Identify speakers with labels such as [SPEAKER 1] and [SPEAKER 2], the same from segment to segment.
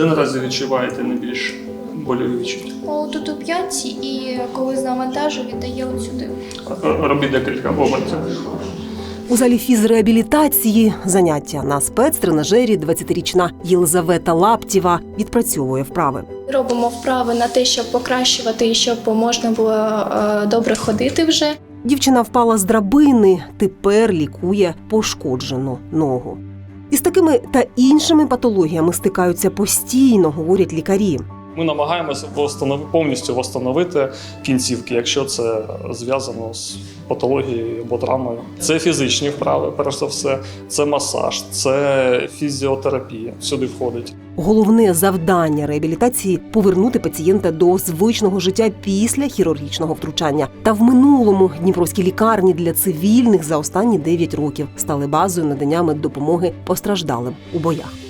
[SPEAKER 1] Де наразі відчуваєте найбільш больові відчуття?
[SPEAKER 2] О, тут у п'ятці і коли з навантажу віддає от сюди.
[SPEAKER 1] Р- Робіть декілька обертів.
[SPEAKER 3] У залі фізреабілітації заняття на спецтренажері 20-річна Єлизавета Лаптєва відпрацьовує вправи.
[SPEAKER 2] Робимо вправи на те, щоб покращувати і щоб можна було е, добре ходити вже.
[SPEAKER 3] Дівчина впала з драбини, тепер лікує пошкоджену ногу. Із такими та іншими патологіями стикаються постійно, говорять лікарі.
[SPEAKER 1] Ми намагаємося повністю встановити кінцівки, якщо це зв'язано з патологією або травмою. Це фізичні вправи, перш за все, це масаж, це фізіотерапія. Сюди входить.
[SPEAKER 3] Головне завдання реабілітації повернути пацієнта до звичного життя після хірургічного втручання. Та в минулому дніпровські лікарні для цивільних за останні 9 років стали базою надання меддопомоги постраждалим у боях.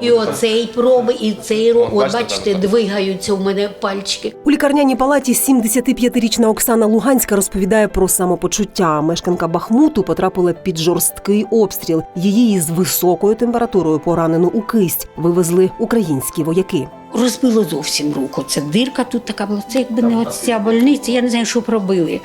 [SPEAKER 4] І оцей проби, і цей ро. От бачите, двигаються у мене пальчики.
[SPEAKER 3] У лікарняній палаті 75-річна Оксана Луганська розповідає про самопочуття. Мешканка Бахмуту потрапила під жорсткий обстріл. Її із високою температурою поранену у кисть вивезли українські вояки.
[SPEAKER 4] Розбило зовсім руку. Це дирка тут така була. Це якби не оця больниця, я не знаю, що б робили.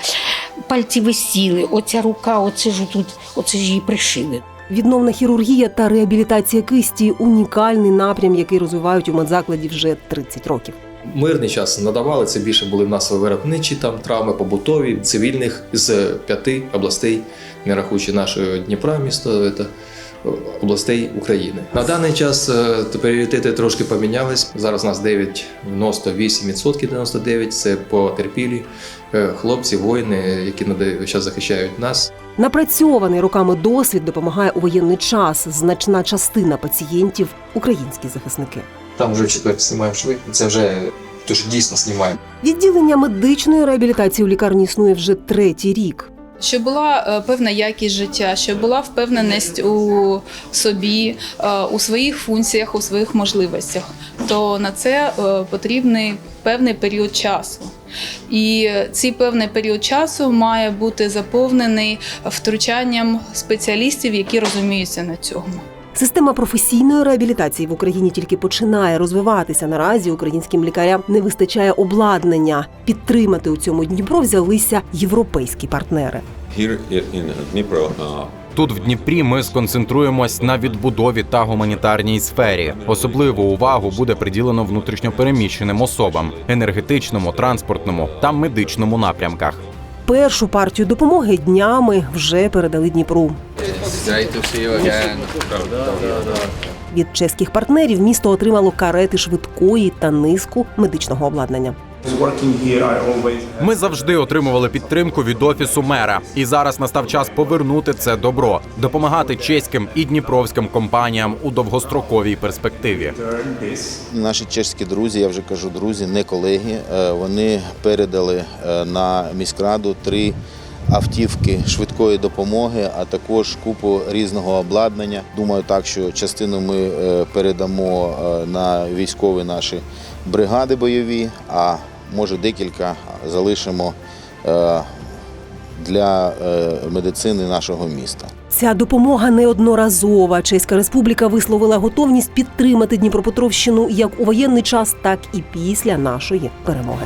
[SPEAKER 4] Пальці висіли, оця рука, оце ж тут, оце ж її пришили.
[SPEAKER 3] Відновна хірургія та реабілітація кисті унікальний напрям, який розвивають у медзакладі вже 30 років.
[SPEAKER 5] Мирний час надавали, це більше були в нас виробничі там травми, побутові, цивільних з п'яти областей, не рахуючи нашого Дніпра, місто це, областей України. На даний час е, пріоритети трошки помінялись. Зараз у нас 98%, 99% це потерпілі е, хлопці, воїни, які зараз захищають нас.
[SPEAKER 3] Напрацьований роками досвід допомагає у воєнний час. Значна частина пацієнтів українські захисники.
[SPEAKER 6] Там вже в четвер знімаємо шви. Це вже то, що дійсно знімаємо.
[SPEAKER 3] Відділення медичної реабілітації у лікарні існує вже третій рік.
[SPEAKER 7] Щоб була е, певна якість життя, щоб була впевненість у собі, е, у своїх функціях, у своїх можливостях, то на це е, потрібний певний період часу. І цей певний період часу має бути заповнений втручанням спеціалістів, які розуміються на цьому.
[SPEAKER 3] Система професійної реабілітації в Україні тільки починає розвиватися. Наразі українським лікарям не вистачає обладнання. Підтримати у цьому Дніпро взялися європейські партнери.
[SPEAKER 8] Uh,
[SPEAKER 9] Тут в Дніпрі ми сконцентруємось на відбудові та гуманітарній сфері. Особливу увагу буде приділено внутрішньопереміщеним особам, енергетичному, транспортному та медичному напрямках.
[SPEAKER 3] Першу партію допомоги днями вже передали Дніпру. Від чеських партнерів місто отримало карети швидкої та низку медичного обладнання.
[SPEAKER 9] Ми завжди отримували підтримку від офісу мера, і зараз настав час повернути це добро, допомагати чеським і дніпровським компаніям у довгостроковій перспективі.
[SPEAKER 10] Наші чеські друзі, я вже кажу друзі, не колеги. е, Вони передали е, на міськраду три автівки швидкої допомоги, а також купу різного обладнання. Думаю, так що частину ми е, передамо е, на військові наші бригади бойові, а може декілька залишимо е, для медицини нашого міста.
[SPEAKER 3] Ця допомога неодноразова. Чеська республіка висловила готовність підтримати Дніпропетровщину як у воєнний час, так і після нашої перемоги.